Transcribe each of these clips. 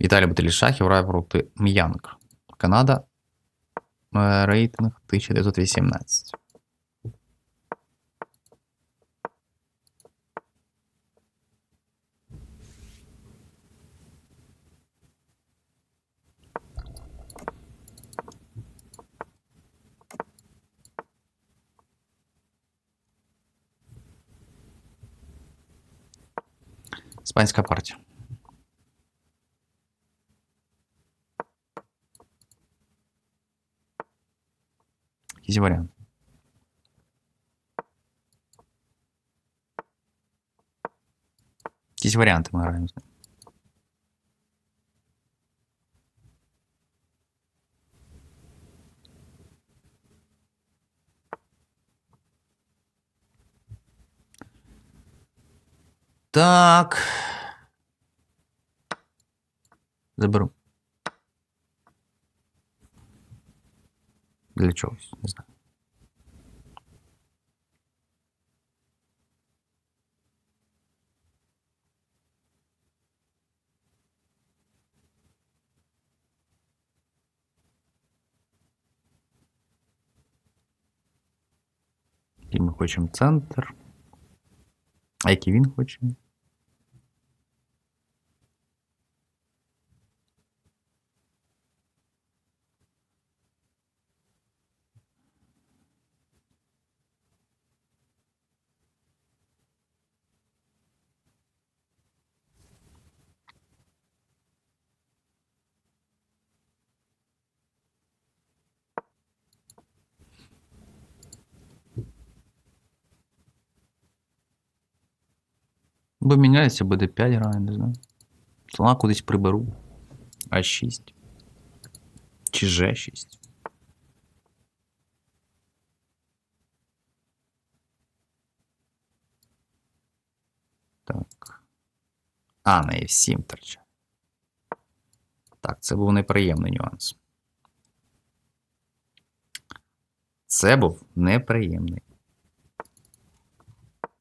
Віталій Баталішахів грає проти М'янк. Канада. Е, Рейтинг 1918. Іспанська партія. Якийсь варіант. Якісь варіанти ми граємо. з ним. Так. Заберу. Для чогось, не знаю. І ми хочемо центр. А який він хоче? Бо міняється, буде 5 грає, не знаю. Слона кудись приберу. А6. Чи Ж6. Так. А, на F7 торча. Так, це був неприємний нюанс. Це був неприємний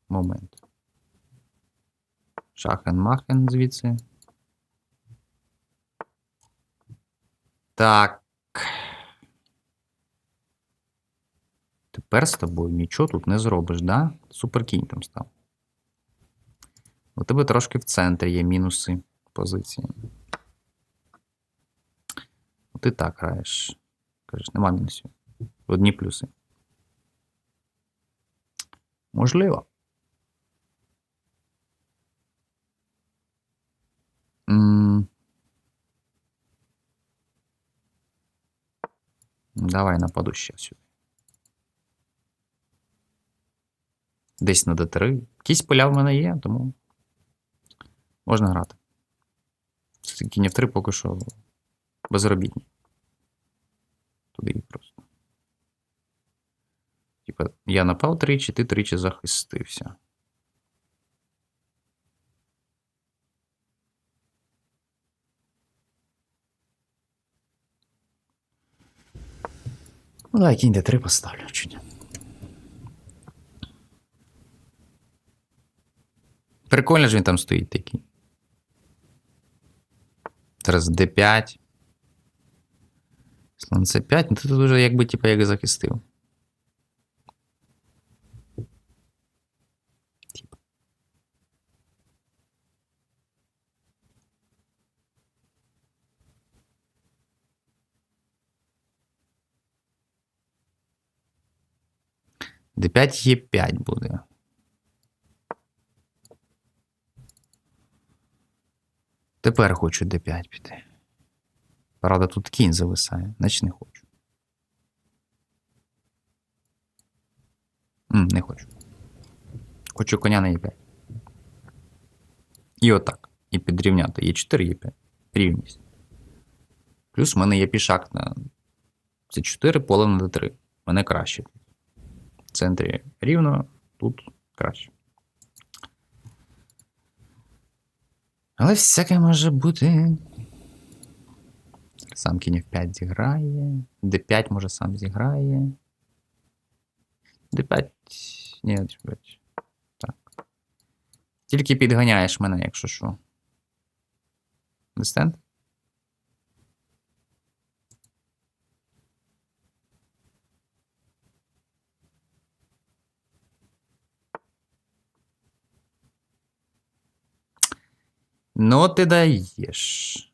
момент. Шахен-махен звідси. Так. Тепер з тобою нічого тут не зробиш, да? Суперкінь там став. У тебе трошки в центрі є мінуси позиції. Ти так граєш. Кажеш, нема мінусів. Одні плюси. Можливо. Давай нападу ще сюди. Десь на D3. Якісь поля в мене є, тому можна грати. Кінь F3 поки що безробітні. Туди і просто. Типа, я напав тричі, ти тричі захистився. Ну, давай кінь Д3 поставлю. Чи ні? Прикольно ж він там стоїть такий. Зараз D5. Слон C5. Ну ти тут уже якби типа як захистив. D5 є 5 буде. Тепер хочу D5 піти. Правда, тут кінь зависає, значить не хочу. М, не хочу. Хочу коня на Е5. І отак. І підрівняти. Е4, Е5. Рівність. Плюс в мене є пішак на С4, поле на D3. Мене краще. В центрі рівно, тут краще. Але всяке може бути. Сам кінь F5 зіграє. D5 може сам зіграє. D5. Ні, D5. Так. Тільки підганяєш мене, якщо що. Understand? Ну, ти даєш.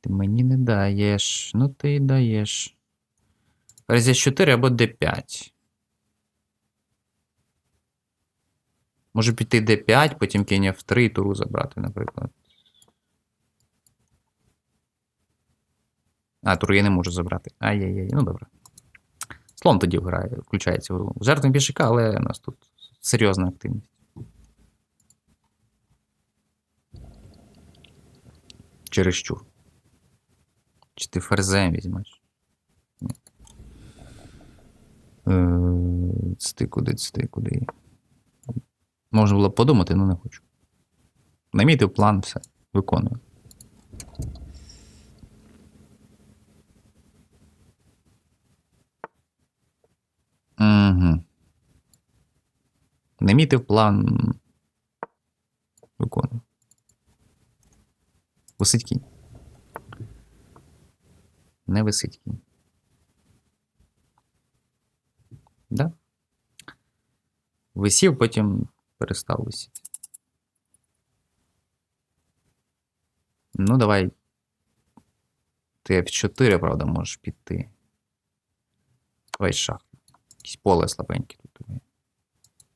Ти мені не даєш. Ну, ти даєш. Ферзь 4 або d5. Може піти d5, потім кінь f3 і туру забрати, наприклад. А, туру я не можу забрати. Ай-яй-яй, ну добре. Слон тоді грає, включається в гру. Жертвуємо пішака, але у нас тут серйозна активність. Чересчур. Чи ти ферзем візьмеш? Е, Цти куди, цти куди. Можна було подумати, але не хочу. Намітив план, все. Виконую. Угу. Намітив план. Виконую. Висить кінь. Не висить кінь. Да? Висів, потім перестав висіти. Ну, давай. Ти F4, правда, можеш піти. Давай шах. Якісь поле слабеньке тут. Давай.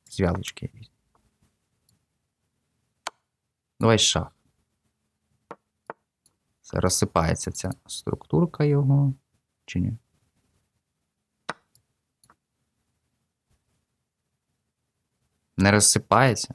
Зв'язочки якісь. Давай шах. Це розсипається ця структурка його. Чи ні? Не розсипається.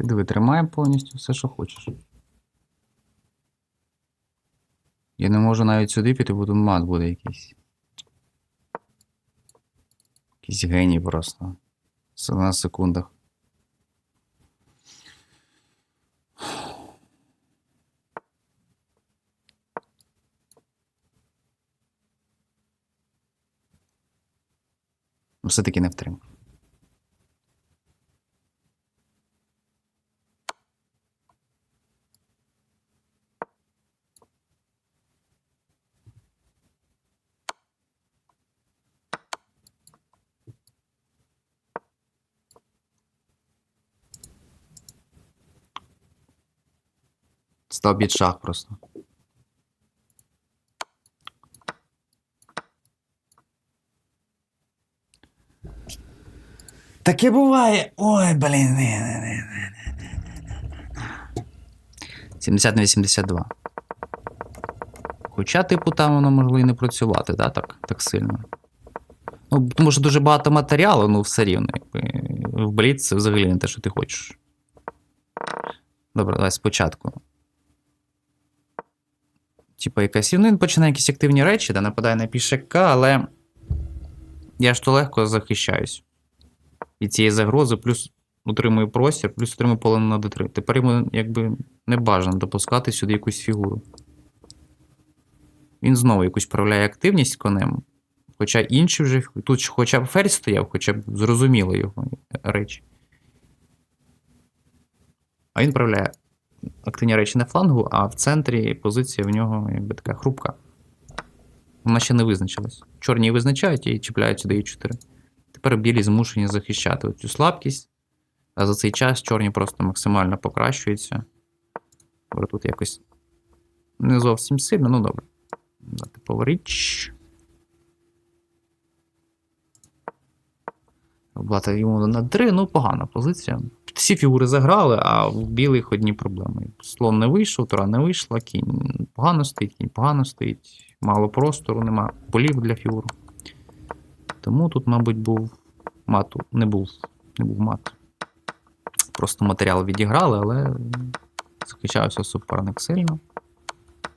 Ти диви, тримає повністю все, що хочеш. Я не можу навіть сюди піти, бо тут мат буде якийсь. Якийсь геній просто. На секундах. Все-таки не втримав. Став під шах просто. Таке буває. Ой, блін. 70 на 82. Хоча, типу, там воно могло і не працювати, да, так, так сильно. Ну, тому що дуже багато матеріалу, ну все рівно. В Бліц це взагалі не те, що ти хочеш. Добре, давай спочатку. Типа якась. Ну, він починає якісь активні речі, да, нападає на пішака, але я ж то легко захищаюсь. Від цієї загрози, плюс утримую простір, плюс утримую поле на d3. Тепер йому якби не бажано допускати сюди якусь фігуру. Він знову якусь проявляє активність конем. Хоча інші вже. Тут хоча б ферзь стояв, хоча б зрозуміло його речі. А він проявляє активні речі на флангу, а в центрі позиція в нього якби така хрупка. Вона ще не визначилась. Чорні визначають і чіпляють сюди і 4. Тепер білі змушені захищати цю слабкість, а за цей час чорні просто максимально покращуються. Добре, тут якось не зовсім сильно, ну добре. Дати поворіч. Блата йому на 3, ну погана позиція. Всі фігури заграли, а в білих одні проблеми. Слон не вийшов, тура не вийшла, кінь погано стоїть, кінь погано стоїть, мало простору, нема полів для фігур. Тому тут, мабуть, був мату. Не був, не був мат. Просто матеріал відіграли, але захищався суперник сильно.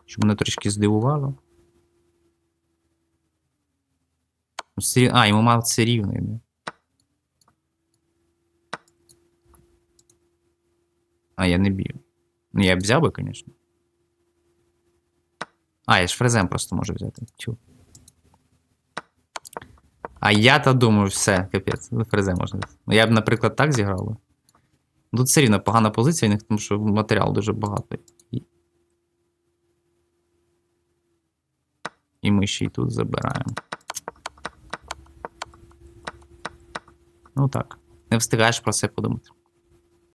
Що мене трішки здивувало. А, йому мав це рівний. А, я не б'ю. Ну, я б взяв би, звісно. А, я ж фрезем просто можу взяти. Тю. А я-то думаю, все, капець, ну, фрезем можна. Ну, я б, наприклад, так зіграв. би. Тут все рівно погана позиція, них, тому що матеріал дуже багатий. І, і ми ще й тут забираємо. Ну так. Не встигаєш про це подумати.